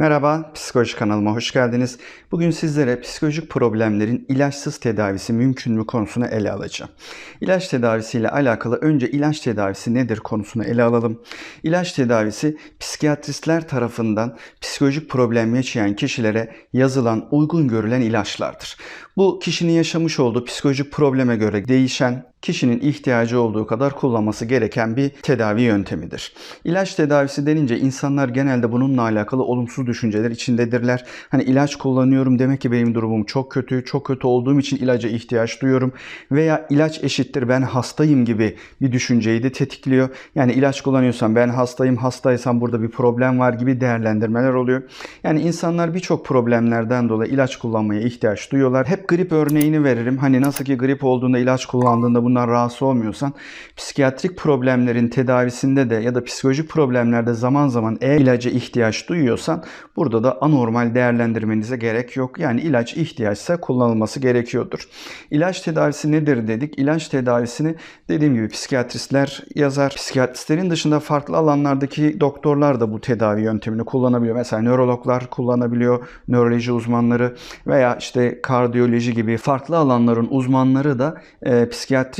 Merhaba, Psikoloji kanalıma hoş geldiniz. Bugün sizlere psikolojik problemlerin ilaçsız tedavisi mümkün mü konusunu ele alacağım. İlaç tedavisiyle alakalı önce ilaç tedavisi nedir konusunu ele alalım. İlaç tedavisi psikiyatristler tarafından psikolojik problem yaşayan kişilere yazılan, uygun görülen ilaçlardır. Bu kişinin yaşamış olduğu psikolojik probleme göre değişen, kişinin ihtiyacı olduğu kadar kullanması gereken bir tedavi yöntemidir. İlaç tedavisi denince insanlar genelde bununla alakalı olumsuz düşünceler içindedirler. Hani ilaç kullanıyorum demek ki benim durumum çok kötü, çok kötü olduğum için ilaca ihtiyaç duyuyorum veya ilaç eşittir ben hastayım gibi bir düşünceyi de tetikliyor. Yani ilaç kullanıyorsam ben hastayım, hastaysam burada bir problem var gibi değerlendirmeler oluyor. Yani insanlar birçok problemlerden dolayı ilaç kullanmaya ihtiyaç duyuyorlar. Hep grip örneğini veririm. Hani nasıl ki grip olduğunda ilaç kullandığında bundan rahatsız olmuyorsan psikiyatrik problemlerin tedavisinde de ya da psikolojik problemlerde zaman zaman eğer ilaca ihtiyaç duyuyorsan burada da anormal değerlendirmenize gerek yok. Yani ilaç ihtiyaçsa kullanılması gerekiyordur. İlaç tedavisi nedir dedik. İlaç tedavisini dediğim gibi psikiyatristler yazar. Psikiyatristlerin dışında farklı alanlardaki doktorlar da bu tedavi yöntemini kullanabiliyor. Mesela nörologlar kullanabiliyor, nöroloji uzmanları veya işte kardiyoloji gibi farklı alanların uzmanları da e,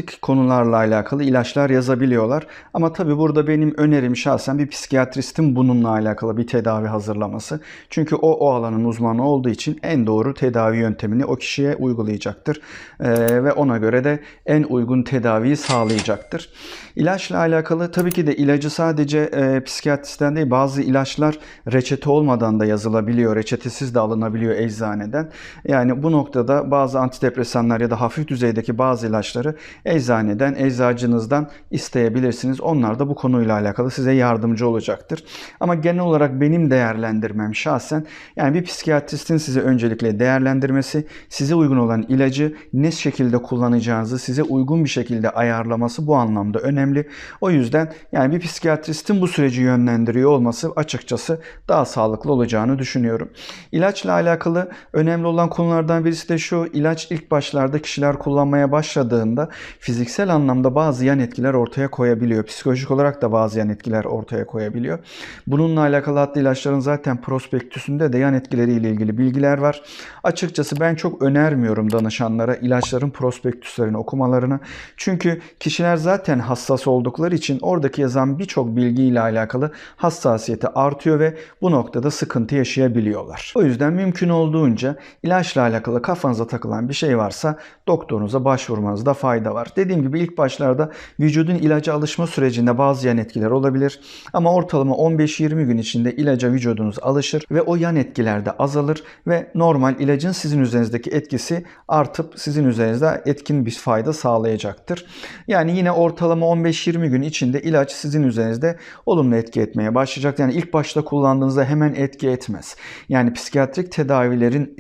psikiyatrik konularla alakalı ilaçlar yazabiliyorlar. Ama tabii burada benim önerim şahsen bir psikiyatristin bununla alakalı bir tedavi hazırlaması. Çünkü o o alanın uzmanı olduğu için en doğru tedavi yöntemini o kişiye uygulayacaktır. E, ve ona göre de en uygun tedaviyi sağlayacaktır. İlaçla alakalı tabii ki de ilacı sadece e, psikiyatristten değil bazı ilaçlar reçete olmadan da yazılabiliyor. Reçetesiz de alınabiliyor eczaneden. Yani bu noktada bazı antidepresanlar ya da hafif düzeydeki bazı ilaçları eczaneden, eczacınızdan isteyebilirsiniz. Onlar da bu konuyla alakalı size yardımcı olacaktır. Ama genel olarak benim değerlendirmem şahsen yani bir psikiyatristin size öncelikle değerlendirmesi, size uygun olan ilacı ne şekilde kullanacağınızı size uygun bir şekilde ayarlaması bu anlamda önemli. O yüzden yani bir psikiyatristin bu süreci yönlendiriyor olması açıkçası daha sağlıklı olacağını düşünüyorum. İlaçla alakalı önemli olan konulardan birisi de şu. ilaç ilk başlarda kişiler kullanmaya başladığında fiziksel anlamda bazı yan etkiler ortaya koyabiliyor. Psikolojik olarak da bazı yan etkiler ortaya koyabiliyor. Bununla alakalı hatta ilaçların zaten prospektüsünde de yan etkileriyle ilgili bilgiler var. Açıkçası ben çok önermiyorum danışanlara ilaçların prospektüslerini okumalarını. Çünkü kişiler zaten hassas oldukları için oradaki yazan birçok bilgiyle alakalı hassasiyeti artıyor ve bu noktada sıkıntı yaşayabiliyorlar. O yüzden mümkün olduğunca ilaçla alakalı kafanıza takılan bir şey varsa doktorunuza başvurmanızda fayda var. Dediğim gibi ilk başlarda vücudun ilaca alışma sürecinde bazı yan etkiler olabilir ama ortalama 15-20 gün içinde ilaca vücudunuz alışır ve o yan etkiler de azalır ve normal ilacın sizin üzerinizdeki etkisi artıp sizin üzerinizde etkin bir fayda sağlayacaktır. Yani yine ortalama 15-20 gün içinde ilaç sizin üzerinizde olumlu etki etmeye başlayacak. Yani ilk başta kullandığınızda hemen etki etmez. Yani psikiyatrik tedavilerin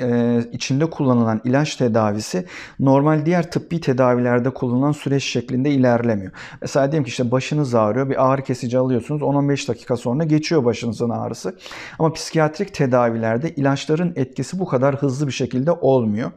içinde kullanılan ilaç tedavisi normal diğer tıbbi tedavilerde kullanılan süreç şeklinde ilerlemiyor. Mesela diyelim ki işte başınız ağrıyor bir ağrı kesici alıyorsunuz 10-15 dakika sonra geçiyor başınızın ağrısı. Ama psikiyatrik tedavilerde ilaçların etkisi bu kadar hızlı bir şekilde olmuyor.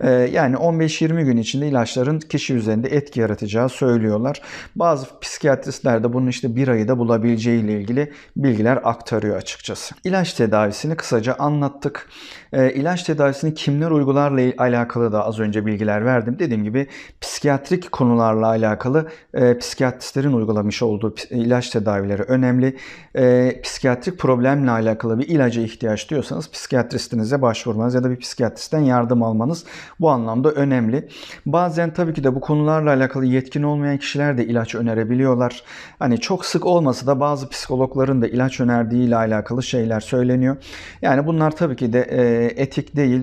E, yani 15-20 gün içinde ilaçların kişi üzerinde etki yaratacağı söylüyorlar. Bazı psikiyatristler de bunun işte bir ayı da bulabileceği ile ilgili bilgiler aktarıyor açıkçası. İlaç tedavisini kısaca anlattık. E, ilaç tedavisini kimler uygularla alakalı da az önce bilgiler verdim. Dediğim gibi psikiyatrik konularla alakalı e, psikiyatristlerin uygulamış olduğu ilaç tedavileri önemli. E, psikiyatrik problemle alakalı bir ilaca ihtiyaç duyuyorsanız psikiyatristinize başvurmanız ya da bir psikiyatristten yardım almanız bu anlamda önemli. Bazen tabii ki de bu konularla alakalı yetkin olmayan kişiler de ilaç önerebiliyorlar. Hani çok sık olmasa da bazı psikologların da ilaç önerdiği ile alakalı şeyler söyleniyor. Yani bunlar tabii ki de e, etik değil,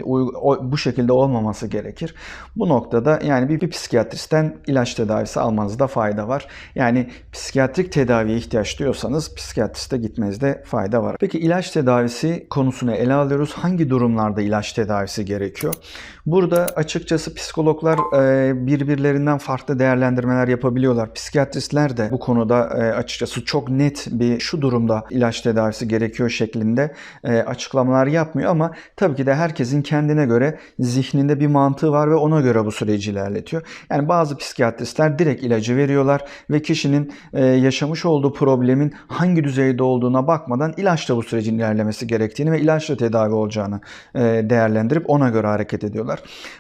bu şekilde olmaması gerekir. Bu noktada yani bir, bir psikiyatristen ilaç tedavisi almanızda fayda var. Yani psikiyatrik tedaviye ihtiyaç duyuyorsanız psikiyatriste gitmenizde fayda var. Peki ilaç tedavisi konusunu ele alıyoruz. Hangi durumlarda ilaç tedavisi gerekiyor? Burada açıkçası psikologlar e, birbirlerinden farklı değerlendirmeler yapabiliyorlar. Psikiyatristler de bu konuda e, açıkçası çok net bir şu durumda ilaç tedavisi gerekiyor şeklinde e, açıklamalar yapmıyor ama tabii ki de herkesin kendine göre zihninde bir mantığı var ve ona göre bu süreci ilerletiyor. Yani bazı psikiyatristler direkt ilacı veriyorlar ve kişinin yaşamış olduğu problemin hangi düzeyde olduğuna bakmadan ilaçla bu sürecin ilerlemesi gerektiğini ve ilaçla tedavi olacağını değerlendirip ona göre hareket ediyorlar.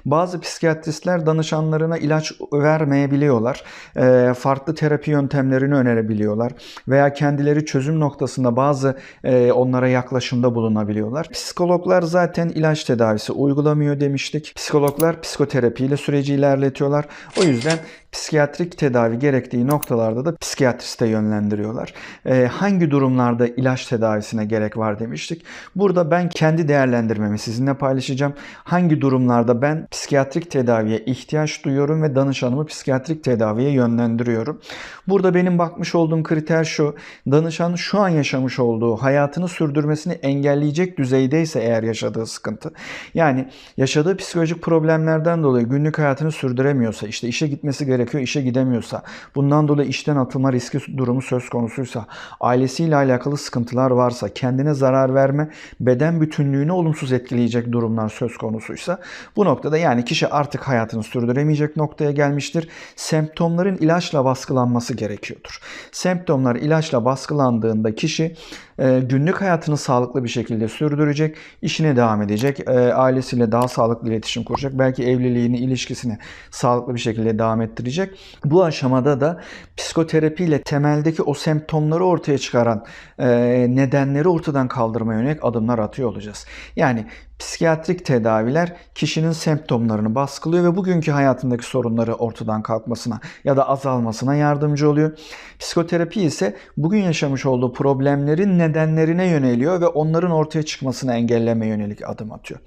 Bazı psikiyatristler danışanlarına ilaç vermeyebiliyorlar. E, farklı terapi yöntemlerini önerebiliyorlar veya kendileri çözüm noktasında bazı e, onlara yaklaşımda bulunabiliyorlar. Psikologlar zaten ilaç tedavisi uygulamıyor demiştik. Psikologlar psikoterapiyle süreci ilerletiyorlar. O yüzden psikiyatrik tedavi gerektiği noktalarda da psikiyatriste yönlendiriyorlar. Ee, hangi durumlarda ilaç tedavisine gerek var demiştik. Burada ben kendi değerlendirmemi sizinle paylaşacağım. Hangi durumlarda ben psikiyatrik tedaviye ihtiyaç duyuyorum ve danışanımı psikiyatrik tedaviye yönlendiriyorum. Burada benim bakmış olduğum kriter şu. Danışan şu an yaşamış olduğu hayatını sürdürmesini engelleyecek düzeydeyse eğer yaşadığı sıkıntı. Yani yaşadığı psikolojik problemlerden dolayı günlük hayatını sürdüremiyorsa, işte işe gitmesi gerekiyor gerekiyor, işe gidemiyorsa, bundan dolayı işten atılma riski durumu söz konusuysa, ailesiyle alakalı sıkıntılar varsa, kendine zarar verme, beden bütünlüğünü olumsuz etkileyecek durumlar söz konusuysa, bu noktada yani kişi artık hayatını sürdüremeyecek noktaya gelmiştir. Semptomların ilaçla baskılanması gerekiyordur. Semptomlar ilaçla baskılandığında kişi günlük hayatını sağlıklı bir şekilde sürdürecek, işine devam edecek, e, ailesiyle daha sağlıklı iletişim kuracak, belki evliliğini, ilişkisini sağlıklı bir şekilde devam ettirecek. Bu aşamada da psikoterapiyle temeldeki o semptomları ortaya çıkaran e, nedenleri ortadan kaldırmaya yönelik adımlar atıyor olacağız. Yani Psikiyatrik tedaviler kişinin semptomlarını baskılıyor ve bugünkü hayatındaki sorunları ortadan kalkmasına ya da azalmasına yardımcı oluyor. Psikoterapi ise bugün yaşamış olduğu problemlerin nedenlerine yöneliyor ve onların ortaya çıkmasını engelleme yönelik adım atıyor.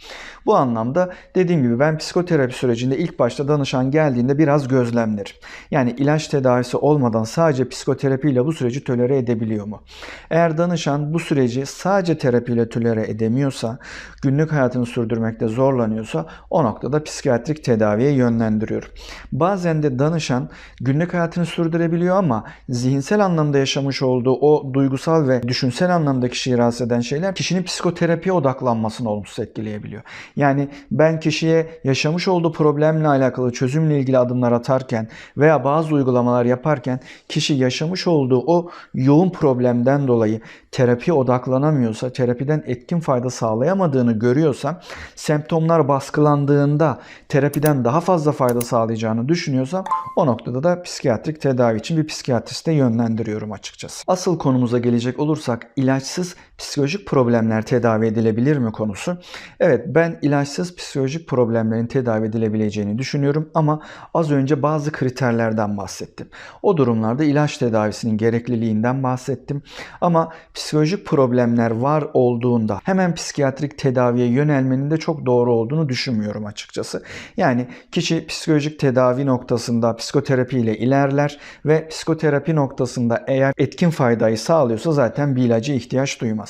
Bu anlamda dediğim gibi ben psikoterapi sürecinde ilk başta danışan geldiğinde biraz gözlemlerim. Yani ilaç tedavisi olmadan sadece psikoterapiyle bu süreci tolere edebiliyor mu? Eğer danışan bu süreci sadece terapiyle tolere edemiyorsa günlük hayatını sürdürmekte zorlanıyorsa o noktada psikiyatrik tedaviye yönlendiriyorum. Bazen de danışan günlük hayatını sürdürebiliyor ama zihinsel anlamda yaşamış olduğu o duygusal ve düşünsel anlamda kişiyi rahatsız eden şeyler kişinin psikoterapiye odaklanmasını olumsuz etkileyebiliyor. Yani ben kişiye yaşamış olduğu problemle alakalı çözümle ilgili adımlar atarken veya bazı uygulamalar yaparken kişi yaşamış olduğu o yoğun problemden dolayı terapiye odaklanamıyorsa, terapiden etkin fayda sağlayamadığını görüyorsam, semptomlar baskılandığında terapiden daha fazla fayda sağlayacağını düşünüyorsam o noktada da psikiyatrik tedavi için bir psikiyatriste yönlendiriyorum açıkçası. Asıl konumuza gelecek olursak ilaçsız psikolojik problemler tedavi edilebilir mi konusu. Evet ben ilaçsız psikolojik problemlerin tedavi edilebileceğini düşünüyorum ama az önce bazı kriterlerden bahsettim. O durumlarda ilaç tedavisinin gerekliliğinden bahsettim. Ama psikolojik problemler var olduğunda hemen psikiyatrik tedaviye yönelmenin de çok doğru olduğunu düşünmüyorum açıkçası. Yani kişi psikolojik tedavi noktasında psikoterapi ile ilerler ve psikoterapi noktasında eğer etkin faydayı sağlıyorsa zaten bir ilaca ihtiyaç duymaz.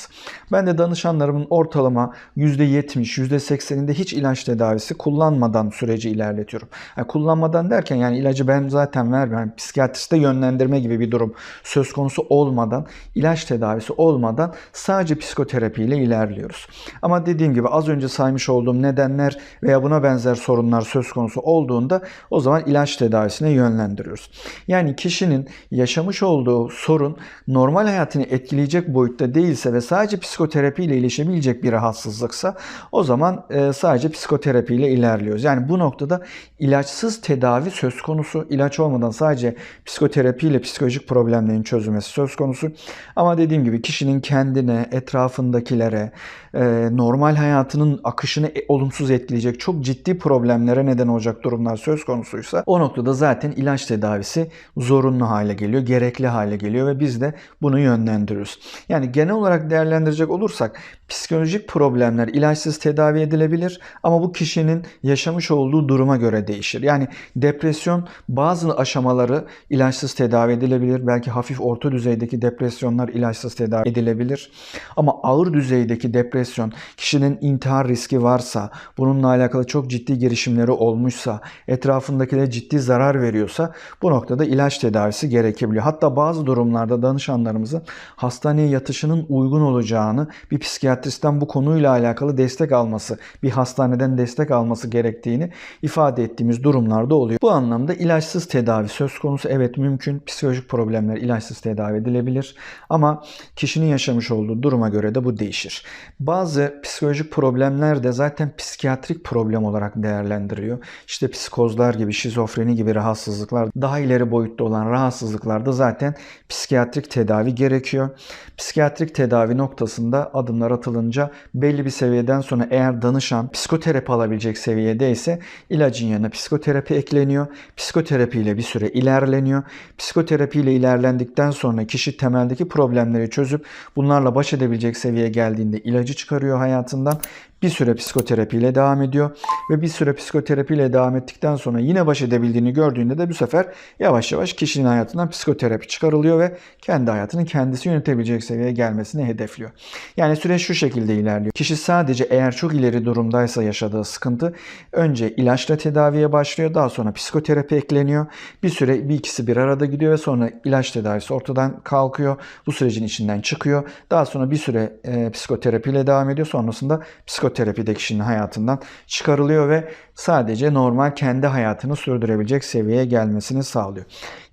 Ben de danışanlarımın ortalama %70, %80'inde hiç ilaç tedavisi kullanmadan süreci ilerletiyorum. Yani kullanmadan derken yani ilacı ben zaten vermiyorum. Yani psikiyatriste yönlendirme gibi bir durum söz konusu olmadan ilaç tedavisi olmadan sadece psikoterapi ile ilerliyoruz. Ama dediğim gibi az önce saymış olduğum nedenler veya buna benzer sorunlar söz konusu olduğunda o zaman ilaç tedavisine yönlendiriyoruz. Yani kişinin yaşamış olduğu sorun normal hayatını etkileyecek boyutta değilse ve sadece psikoterapi ile iyileşebilecek bir rahatsızlıksa o zaman e, sadece psikoterapi ile ilerliyoruz. Yani bu noktada ilaçsız tedavi söz konusu. İlaç olmadan sadece psikoterapi ile psikolojik problemlerin çözülmesi söz konusu. Ama dediğim gibi kişinin kendine, etrafındakilere, e, normal hayatının akışını e, olumsuz etkileyecek çok ciddi problemlere neden olacak durumlar söz konusuysa o noktada zaten ilaç tedavisi zorunlu hale geliyor, gerekli hale geliyor ve biz de bunu yönlendiriyoruz. Yani genel olarak değerlendirecek olursak psikolojik problemler ilaçsız tedavi edilebilir ama bu kişinin yaşamış olduğu duruma göre değişir. Yani depresyon bazı aşamaları ilaçsız tedavi edilebilir. Belki hafif orta düzeydeki depresyonlar ilaçsız tedavi edilebilir. Ama ağır düzeydeki depresyon, kişinin intihar riski varsa, bununla alakalı çok ciddi girişimleri olmuşsa, etrafındakilere ciddi zarar veriyorsa bu noktada ilaç tedavisi gerekebiliyor. Hatta bazı durumlarda danışanlarımızın hastaneye yatışının uygun olacağını, bir psikiyatristten bu konuyla alakalı destek alması, bir hastaneden destek alması gerektiğini ifade ettiğimiz durumlarda oluyor. Bu anlamda ilaçsız tedavi söz konusu. Evet mümkün. Psikolojik problemler ilaçsız tedavi edilebilir. Ama kişinin yaşamış olduğu duruma göre de bu değişir. Bazı psikolojik problemler de zaten psikiyatrik problem olarak değerlendiriliyor. İşte psikozlar gibi, şizofreni gibi rahatsızlıklar, daha ileri boyutta olan rahatsızlıklarda zaten psikiyatrik tedavi gerekiyor. Psikiyatrik tedavi noktasında adımlar atılınca belli bir seviyeden sonra eğer danışan psikoterapi alabilecek seviyede ise ilacın yanına psikoterapi ekleniyor. Psikoterapi ile bir süre ilerleniyor. Psikoterapi ile ilerlendikten sonra kişi temeldeki problemleri çözüp bunlarla baş edebilecek seviyeye geldiğinde ilacı çıkarıyor hayatından. Bir süre psikoterapiyle devam ediyor ve bir süre psikoterapiyle devam ettikten sonra yine baş edebildiğini gördüğünde de bu sefer yavaş yavaş kişinin hayatından psikoterapi çıkarılıyor ve kendi hayatını kendisi yönetebilecek seviyeye gelmesini hedefliyor. Yani süreç şu şekilde ilerliyor. Kişi sadece eğer çok ileri durumdaysa yaşadığı sıkıntı önce ilaçla tedaviye başlıyor. Daha sonra psikoterapi ekleniyor. Bir süre bir ikisi bir arada gidiyor ve sonra ilaç tedavisi ortadan kalkıyor. Bu sürecin içinden çıkıyor. Daha sonra bir süre e, psikoterapiyle devam ediyor. Sonrasında psikoterapide kişinin hayatından çıkarılıyor ve sadece normal kendi hayatını sürdürebilecek seviyeye gelmesini sağlıyor.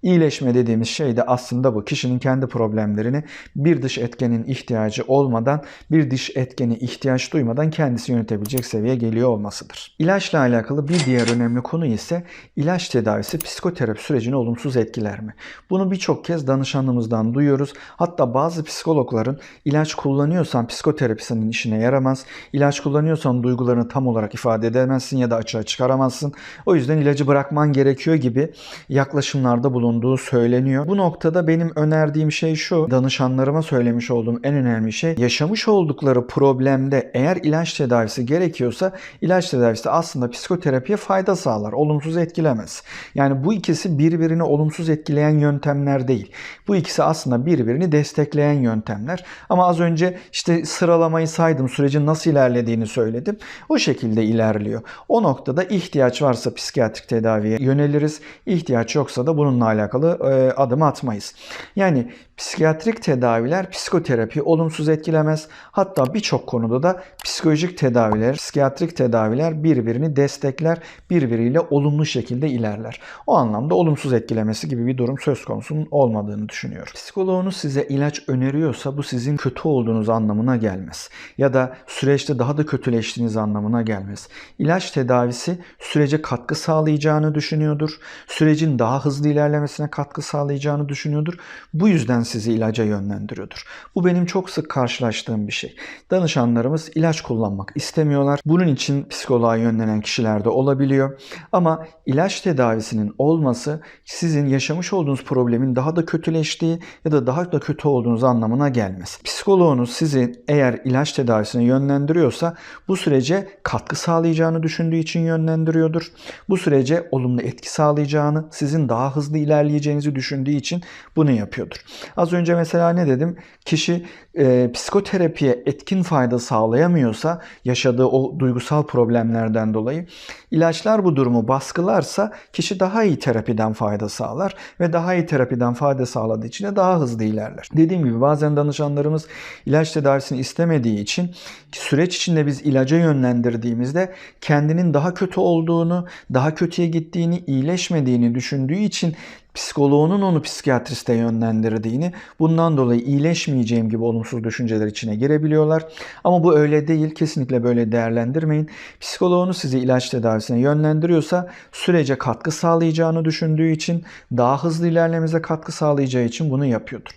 İyileşme dediğimiz şey de aslında bu. Kişinin kendi problemlerini bir dış etkenin ihtiyacı olmadan, bir dış etkeni ihtiyaç duymadan kendisi yönetebilecek seviyeye geliyor olmasıdır. İlaçla alakalı bir diğer önemli konu ise ilaç tedavisi psikoterapi sürecini olumsuz etkiler mi? Bunu birçok kez danışanımızdan duyuyoruz. Hatta bazı psikologların ilaç kullanıyorsan psikoterapisinin işine yaramaz. İlaç kullanıyorsan duygularını tam olarak ifade edemezsin ya da açığa çıkaramazsın. O yüzden ilacı bırakman gerekiyor gibi yaklaşımlarda bulunduğu söyleniyor. Bu noktada benim önerdiğim şey şu. Danışanlarıma söylemiş olduğum en önemli şey yaşamış oldukları problemde eğer ilaç tedavisi gerekiyorsa ilaç tedavisi aslında psikoterapiye fayda sağlar. Olumsuz etkilemez. Yani bu ikisi birbirini olumsuz etkileyen yöntemler değil. Bu ikisi aslında birbirini destekleyen yöntemler. Ama az önce işte sıralamayı saydım. Sürecin nasıl ilerlediğini söyledim. O şekilde ilerliyor. O noktada ihtiyaç varsa psikiyatrik tedaviye yöneliriz. İhtiyaç yoksa da bununla alakalı e, adım atmayız. Yani psikiyatrik tedaviler psikoterapi olumsuz etkilemez. Hatta birçok konuda da psikolojik tedaviler, psikiyatrik tedaviler birbirini destekler, birbiriyle olumlu şekilde ilerler. O anlamda olumsuz etkilemesi gibi bir durum söz konusunun olmadığını düşünüyorum. Psikoloğunuz size ilaç öneriyorsa bu sizin kötü olduğunuz anlamına gelmez. Ya da süreçte daha da kötüleştiğiniz anlamına gelmez. İlaç tedavisi sürece katkı sağlayacağını düşünüyordur. Sürecin daha hızlı ilerlemesine katkı sağlayacağını düşünüyordur. Bu yüzden sizi ilaca yönlendiriyordur. Bu benim çok sık karşılaştığım bir şey. Danışanlarımız ilaç kullanmak istemiyorlar. Bunun için psikoloğa yönlenen kişiler de olabiliyor. Ama ilaç tedavisinin olması sizin yaşamış olduğunuz problemin daha da kötüleştiği ya da daha da kötü olduğunuz anlamına gelmez. Psikoloğunuz sizi eğer ilaç tedavisine yönlendiriyorsa bu sürece katkı sağlayacağını düşündüğü için yönlendiriyordur. Bu sürece olumlu etki sağlayacağını, sizin daha hızlı ilerleyeceğinizi düşündüğü için bunu yapıyordur. Az önce mesela ne dedim? Kişi e, psikoterapiye etkin fayda sağlayamıyorsa yaşadığı o duygusal problemlerden dolayı ilaçlar bu durumu baskılarsa kişi daha iyi terapiden fayda sağlar ve daha iyi terapiden fayda sağladığı için de daha hızlı ilerler. Dediğim gibi bazen danışanlarımız ilaç tedavisini istemediği için süreç içinde biz ilaca yönlendirdiğimizde kendinin daha kötü olduğunu, daha kötüye gittiğini, iyileşmediğini düşündüğü için psikoloğunun onu psikiyatriste yönlendirdiğini, bundan dolayı iyileşmeyeceğim gibi olumsuz düşünceler içine girebiliyorlar. Ama bu öyle değil. Kesinlikle böyle değerlendirmeyin. Psikoloğunuz sizi ilaç tedavisine yönlendiriyorsa sürece katkı sağlayacağını düşündüğü için, daha hızlı ilerlememize katkı sağlayacağı için bunu yapıyordur.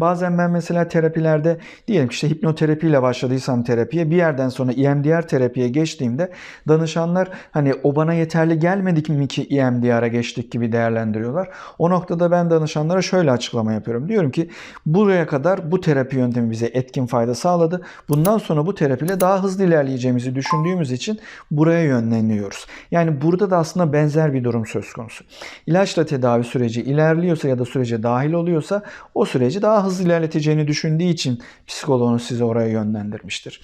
Bazen ben mesela terapilerde diyelim ki işte hipnoterapiyle başladıysam terapiye bir yerden sonra EMDR terapiye geçtiğimde danışanlar hani o bana yeterli gelmedi mi ki EMDR'a geçtik gibi değerlendiriyorlar. O noktada ben danışanlara şöyle açıklama yapıyorum. Diyorum ki buraya kadar bu terapi yöntemi bize etkin fayda sağladı. Bundan sonra bu terapiyle daha hızlı ilerleyeceğimizi düşündüğümüz için buraya yönleniyoruz. Yani burada da aslında benzer bir durum söz konusu. İlaçla tedavi süreci ilerliyorsa ya da sürece dahil oluyorsa o süreci daha hızlı ilerleteceğini düşündüğü için psikoloğunuz sizi oraya yönlendirmiştir.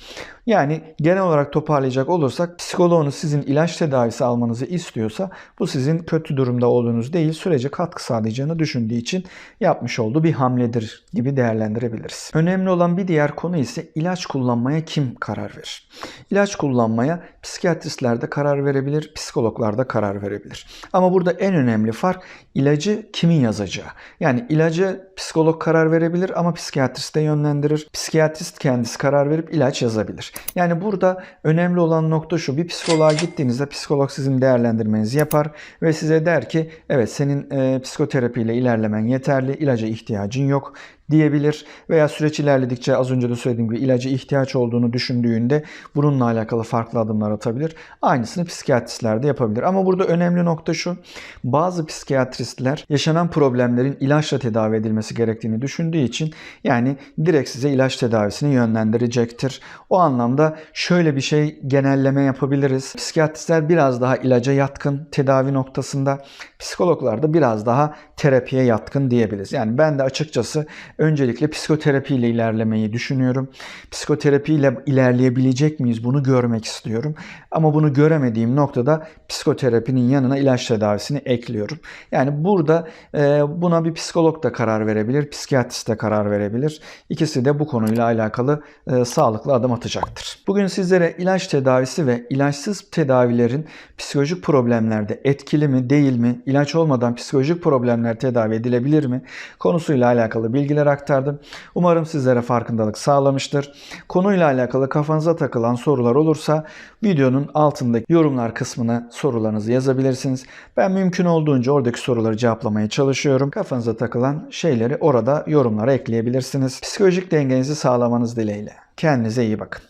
Yani genel olarak toparlayacak olursak psikoloğunuz sizin ilaç tedavisi almanızı istiyorsa bu sizin kötü durumda olduğunuz değil sürece katkı sağlayacağını düşündüğü için yapmış olduğu bir hamledir gibi değerlendirebiliriz. Önemli olan bir diğer konu ise ilaç kullanmaya kim karar verir? İlaç kullanmaya psikiyatristler de karar verebilir, psikologlar da karar verebilir. Ama burada en önemli fark ilacı kimin yazacağı. Yani ilacı psikolog karar verebilir ama psikiyatrist de yönlendirir. Psikiyatrist kendisi karar verip ilaç yazabilir. Yani burada önemli olan nokta şu. Bir psikoloğa gittiğinizde psikolog sizin değerlendirmenizi yapar ve size der ki evet senin e, psikoterapiyle ilerlemen yeterli, ilaca ihtiyacın yok diyebilir veya süreç ilerledikçe az önce de söylediğim gibi ilaca ihtiyaç olduğunu düşündüğünde bununla alakalı farklı adımlar atabilir. Aynısını psikiyatristler de yapabilir. Ama burada önemli nokta şu. Bazı psikiyatristler yaşanan problemlerin ilaçla tedavi edilmesi gerektiğini düşündüğü için yani direkt size ilaç tedavisini yönlendirecektir. O anlamda şöyle bir şey genelleme yapabiliriz. Psikiyatristler biraz daha ilaca yatkın tedavi noktasında, psikologlar da biraz daha terapiye yatkın diyebiliriz. Yani ben de açıkçası öncelikle psikoterapiyle ilerlemeyi düşünüyorum. Psikoterapiyle ilerleyebilecek miyiz bunu görmek istiyorum. Ama bunu göremediğim noktada psikoterapinin yanına ilaç tedavisini ekliyorum. Yani burada e, buna bir psikolog da karar verebilir, psikiyatrist de karar verebilir. İkisi de bu konuyla alakalı e, sağlıklı adım atacaktır. Bugün sizlere ilaç tedavisi ve ilaçsız tedavilerin psikolojik problemlerde etkili mi değil mi, ilaç olmadan psikolojik problemler tedavi edilebilir mi konusuyla alakalı bilgiler aktardım. Umarım sizlere farkındalık sağlamıştır. Konuyla alakalı kafanıza takılan sorular olursa videonun altındaki yorumlar kısmına sorularınızı yazabilirsiniz. Ben mümkün olduğunca oradaki soruları cevaplamaya çalışıyorum. Kafanıza takılan şeyleri orada yorumlara ekleyebilirsiniz. Psikolojik dengenizi sağlamanız dileğiyle. Kendinize iyi bakın.